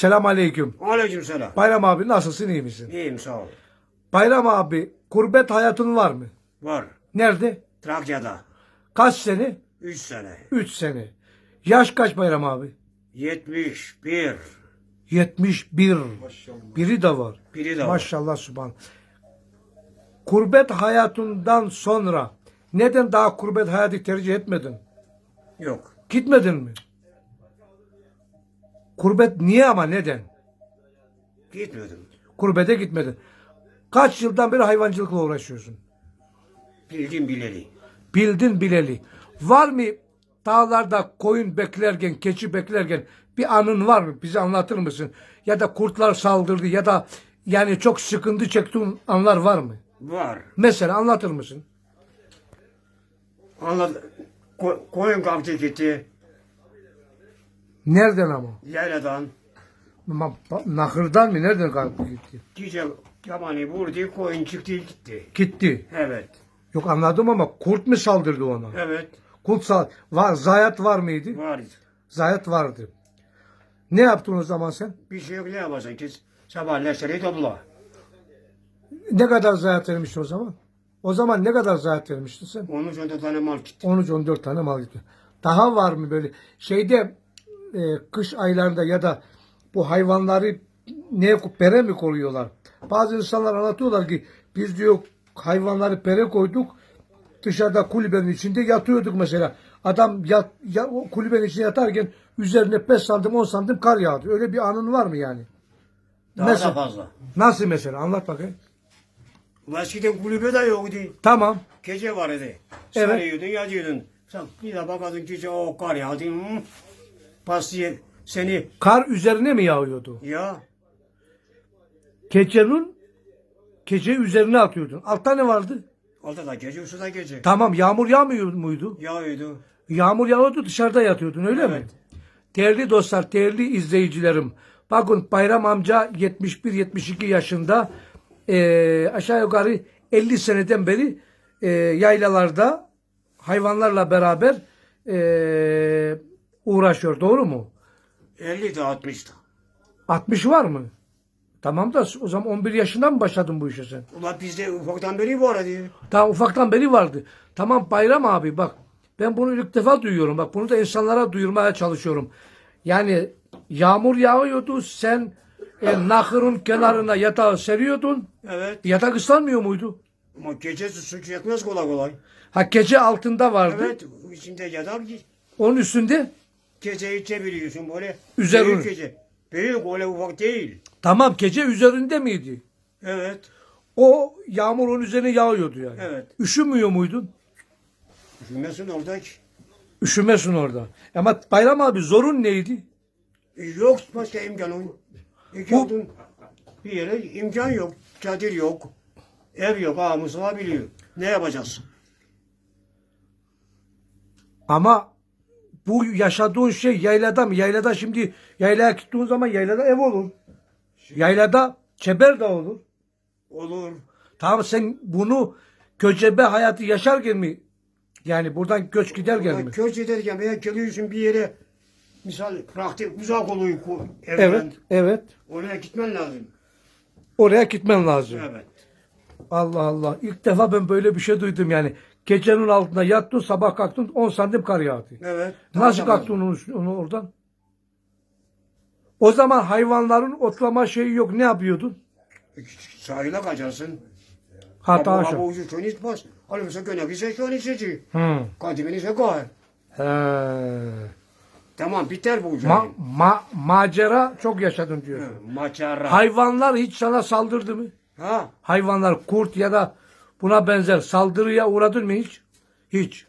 Selam aleyküm. Aleykümselam. Bayram abi nasılsın iyi misin? İyiyim sağ ol. Bayram abi kurbet hayatın var mı? Var. Nerede? Trakya'da. Kaç sene? 3 sene. 3 sene. Yaş kaç Bayram abi? 71. 71. Biri de var. Biri de var. Maşallah subhan. Kurbet hayatından sonra neden daha kurbet hayatı tercih etmedin? Yok. Gitmedin mi? Kurbet niye ama neden? Gitmedim. Kurbete gitmedin. Kaç yıldan beri hayvancılıkla uğraşıyorsun? Bildim bileli. Bildin bileli. Var mı dağlarda koyun beklerken, keçi beklerken bir anın var mı? Bize anlatır mısın? Ya da kurtlar saldırdı ya da yani çok sıkıntı çektiğin anlar var mı? Var. Mesela anlatır mısın? Anladım. Ko- koyun kalktı gitti. Nereden ama? Yayladan. Ama ba- Nahırdan mı? Nereden kalktı gitti? Gece yamanı vurdu. Koyun çıktı gitti. Gitti. Evet. Yok anladım ama kurt mu saldırdı ona? Evet. Kurt sal var, zayiat var mıydı? Var. Zayiat vardı. Ne yaptın o zaman sen? Bir şey yok ne yapacaksın ki? Sabah leşleri topla. Ne kadar zayiat vermiştin o zaman? O zaman ne kadar zayiat vermiştin sen? 13-14 tane mal gitti. 13-14 tane mal gitti. Daha var mı böyle? Şeyde e, kış aylarında ya da bu hayvanları ne pere mi koruyorlar? Bazı insanlar anlatıyorlar ki biz diyor hayvanları pere koyduk. Dışarıda kulübenin içinde yatıyorduk mesela. Adam yat, ya, o kulübenin içinde yatarken üzerine 5 santim 10 santim kar yağdı. Öyle bir anın var mı yani? Daha Mesela- da fazla. Nasıl mesela? Anlat bakayım. Eskiden kulübe de yoktu. Tamam. Gece var idi. Evet. Sarıyordun, yatıyordun. Sen bir de bakardın gece o kar yağdı. Pas diye seni Kar üzerine mi yağıyordu? ya Keçenin keçe üzerine atıyordun. Altta ne vardı? altta da gece, üstte de gece. Tamam yağmur yağmıyor muydu? Yağıyordu. Yağmur yağıyordu dışarıda yatıyordun öyle mi? Evet. Değerli dostlar, değerli izleyicilerim. Bakın Bayram amca 71-72 yaşında eee, aşağı yukarı 50 seneden beri eee, yaylalarda hayvanlarla beraber eee, uğraşıyor. Doğru mu? 50 de 60 da. 60 var mı? Tamam da o zaman 11 yaşından mı başladın bu işe sen? Ulan bizde ufaktan beri var idi. Daha ufaktan beri vardı. Tamam Bayram abi bak ben bunu ilk defa duyuyorum. Bak bunu da insanlara duyurmaya çalışıyorum. Yani yağmur yağıyordu sen e, nahırın kenarına yatağı seriyordun. Evet. Yatak ıslanmıyor muydu? Ama gecesi su çekmez kolay kolay. Ha gece altında vardı. Evet. içinde yatar ki Onun üstünde geceyi çeviriyorsun böyle. Üzerine. Büyük gece. Büyük öyle ufak değil. tamam gece üzerinde miydi? Evet. O yağmur onun üzerine yağıyordu yani. Evet. Üşümüyor muydun? Üşümesin orada ki. Üşümesin orada. Ama Bayram abi zorun neydi? Yok başka imkanın. Odun bir yere imkan yok. Çadır yok. Ev yok. Ha Mustafa biliyor. Ne yapacağız? Ama bu yaşadığın şey yaylada mı? Yaylada şimdi yaylaya gittiğin zaman yaylada ev olur. Yaylada çeber de olur. Olur. Tamam sen bunu göçebe hayatı yaşarken mi? Yani buradan göç giderken mi? Köç ederken veya geliyorsun bir yere misal praktik uzak oluyor ku- evden. Evet, evet. Oraya gitmen lazım. Oraya gitmen lazım. Evet. Allah Allah. İlk defa ben böyle bir şey duydum yani. Gecenin altında yattın, sabah kalktın 10 santim kar yağdı. Evet. Nasıl kalktın onu, onu oradan? O zaman hayvanların otlama şeyi yok. Ne yapıyordun? fazla. Sahile kaçarsın. Hata Ama aşağı. bu ucu şunu itmez. Alımsa gönül ise şunu içici. Hı. Kadimini ise koy. He. Tamam biter bu ucu. Ma, ma, macera çok yaşadın diyor. Maçara. Hayvanlar hiç sana saldırdı mı? Ha. Hayvanlar kurt ya da buna benzer saldırıya uğradın mı hiç? Hiç.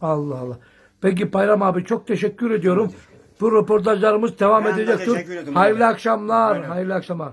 Allah Allah. Peki Bayram abi çok teşekkür ediyorum. Bu röportajlarımız devam Ben de edecektir. teşekkür ederim. Hayırlı akşamlar. Hayırlı akşamlar.